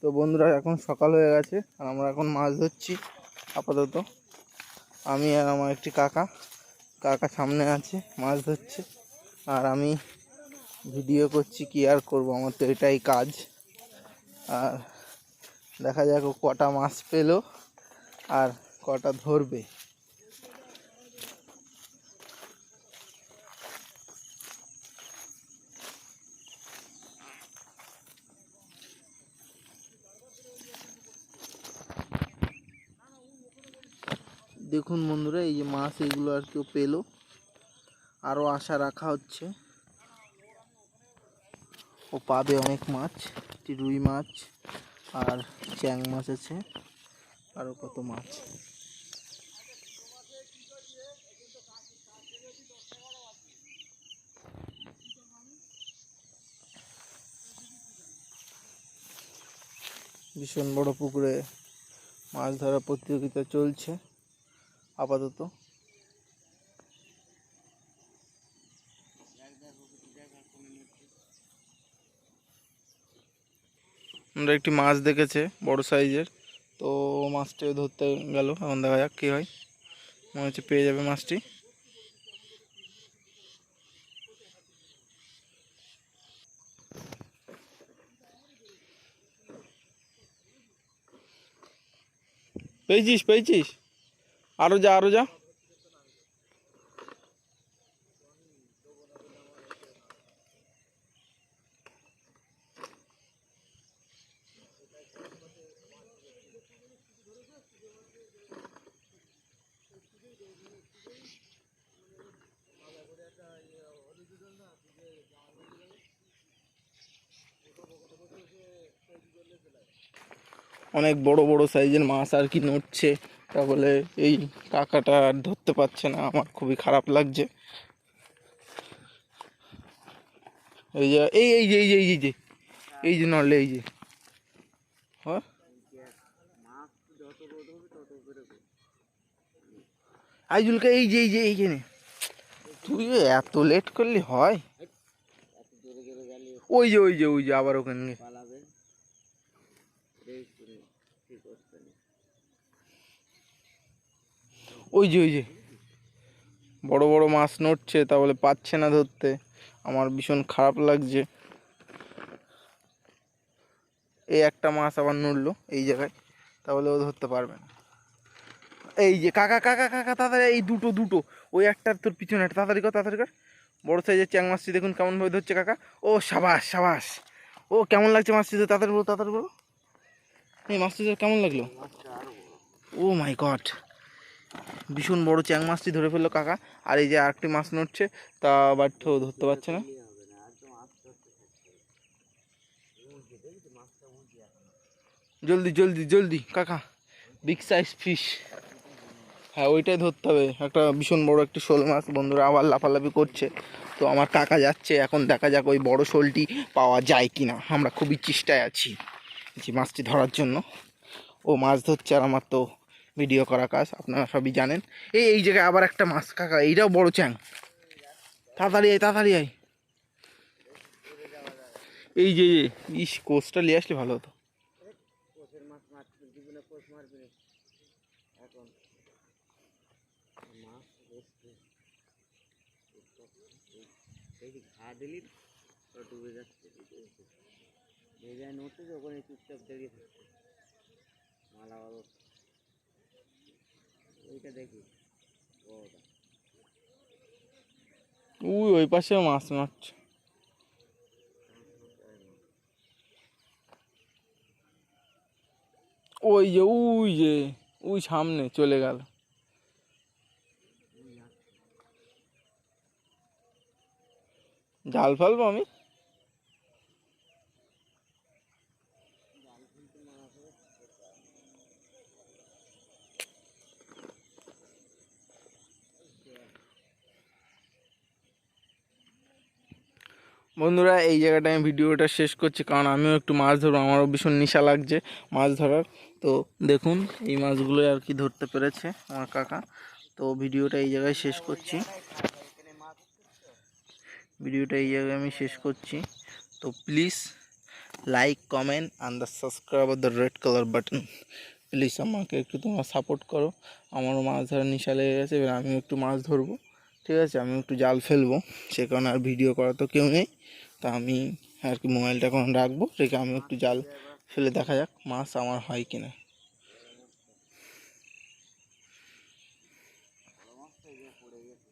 তো বন্ধুরা, এখন সকাল হয়ে গেছে আর আমরা এখন মাছ ধরছি, আপাতত। আমি আর আমার একটি কাকা কাকা সামনে আছে, মাছ ধরছে। আর আমি ভিডিও করছি কি আর করব, আমার তো এটাই কাজ। আর দেখা যাক কটা মাছ পেল আর কটা ধরবে। দেখুন বন্ধুরা, এই যে মাছ এগুলো আর কেউ পেল। আরও আশা রাখা হচ্ছে। ও পাবে অনেক মাছ, রুই মাছ আর চ্যাং মাছ আছে আরও কত মাছ। ভীষণ বড় পুকুরে মাছ ধরার প্রতিযোগিতা চলছে। আপাতত। আমরা একটি মাছ দেখেছে, বড় সাইজের। তো মাছটি ধরতে গেল, এখন দেখা যাক কী হয়। মনে হচ্ছে পেয়ে যাবে মাছটি। পেয়েছিস পেয়েছিস? আরও যা আরও যা অনেক বড় বড় সাইজের মাছ আর কি নড়ছে। তা বলে এই কাকাটা আর ধরতে পারছে না, আমার খুবই খারাপ লাগছে। এই যে, এই এই যে এই যে এই যে এই যে নড়লে, এই যে। হ্যাঁ আইজুলকে এই যে এই যে, এইখানে। তুই এত লেট করলে, হয়? ওই যে ওই যে ওই যে, আবার ওখানে ওই যে ওই যে। বড় বড় মাছ নড়ছে, তা বলে পাচ্ছে না ধরতে। আমার ভীষণ খারাপ লাগছে। এই একটা মাছ আবার নড়লো এই জায়গায় তাহলে ও ধরতে পারবে না। এই যে কাকা কাকা কাকা তাড়াতাড়ি, এই দুটো দুটো। ওই একটার তোর পিছনে একটা, তাড়াতাড়ি কর তাড়াতাড়ি কর। বড় সাইজের চ্যাং মাছটি দেখুন কেমনভাবে ধরছে, কাকা। ও সাবাস সাবাস। ও কেমন লাগছে মাছটি তাড়াতাড়ি বলো তাড়াতাড়ি বলো। এই মাছটি কেমন লাগল? ও মাই গড ভীষণ বড় চ্যাং মাছটি ধরে ফেলল কাকা। আর এই যে আরেকটি মাছ নড়ছে, তা বাট ধরতে পারছে না। জলদি জলদি জলদি, কাকা। বিগ সাইজ ফিশ হ্যাঁ ওইটাই ধরতে হবে। একটা ভীষণ বড় একটি শোল মাছ, বন্ধুরা আবার লাফালাফি করছে। তো আমার কাকা যাচ্ছে, এখন দেখা যাক ওই বড় শোলটি পাওয়া যায় কি না আমরা খুবই চেষ্টায় আছি যে মাছটি ধরার জন্য। ও মাছ ধরছে আর আমার তো ভিডিও করা কাজ, আপনারা সবই জানেন। এই এই জায়গায় আবার একটা মাছ, কাকা, এইটাও বড় চ্যাং। তাড়াতাড়ি আয় তাড়াতাড়ি আয়। এই যে, ইস, কোচটা নিয়ে আসলে ভালো হতো। চুপচাপ মালা ওইটা দেখি। বড়টা উই, ওই পাশে মাছ মারছে। ওই যে, উই যে, উই সামনে চলে গেল। জাল ফালবো আমি? বন্ধুরা, এই জায়গাটায় আমি ভিডিওটা শেষ করছি কারণ আমিও একটু মাছ ধরবো। আমারও ভীষণ নেশা লাগছে মাছ ধরার। তো দেখুন, এই মাছগুলো আর কি ধরতে পেরেছে আমার কাকা। তো ভিডিওটা এই জায়গায় শেষ করছি। ভিডিওটা এই জায়গায় আমি শেষ করছি। তো please like comment and the subscribe the red colour button please আমাকে একটু তোমরা সাপোর্ট করো। আমারও মাছ ধরার নিশা লেগে গেছে, এবার আমিও একটু মাছ ধরবো। ঠিক আছে, আমি একটু জাল ফেলব, সে কারণে আর ভিডিও করা তো কেউ নেই। তা আমি আর কি মোবাইলটা এখন রাখব, রেখে আমি একটু জাল ফেলে দেখা যাক মাছ আমার হয় কিনা। পড়ে গেছে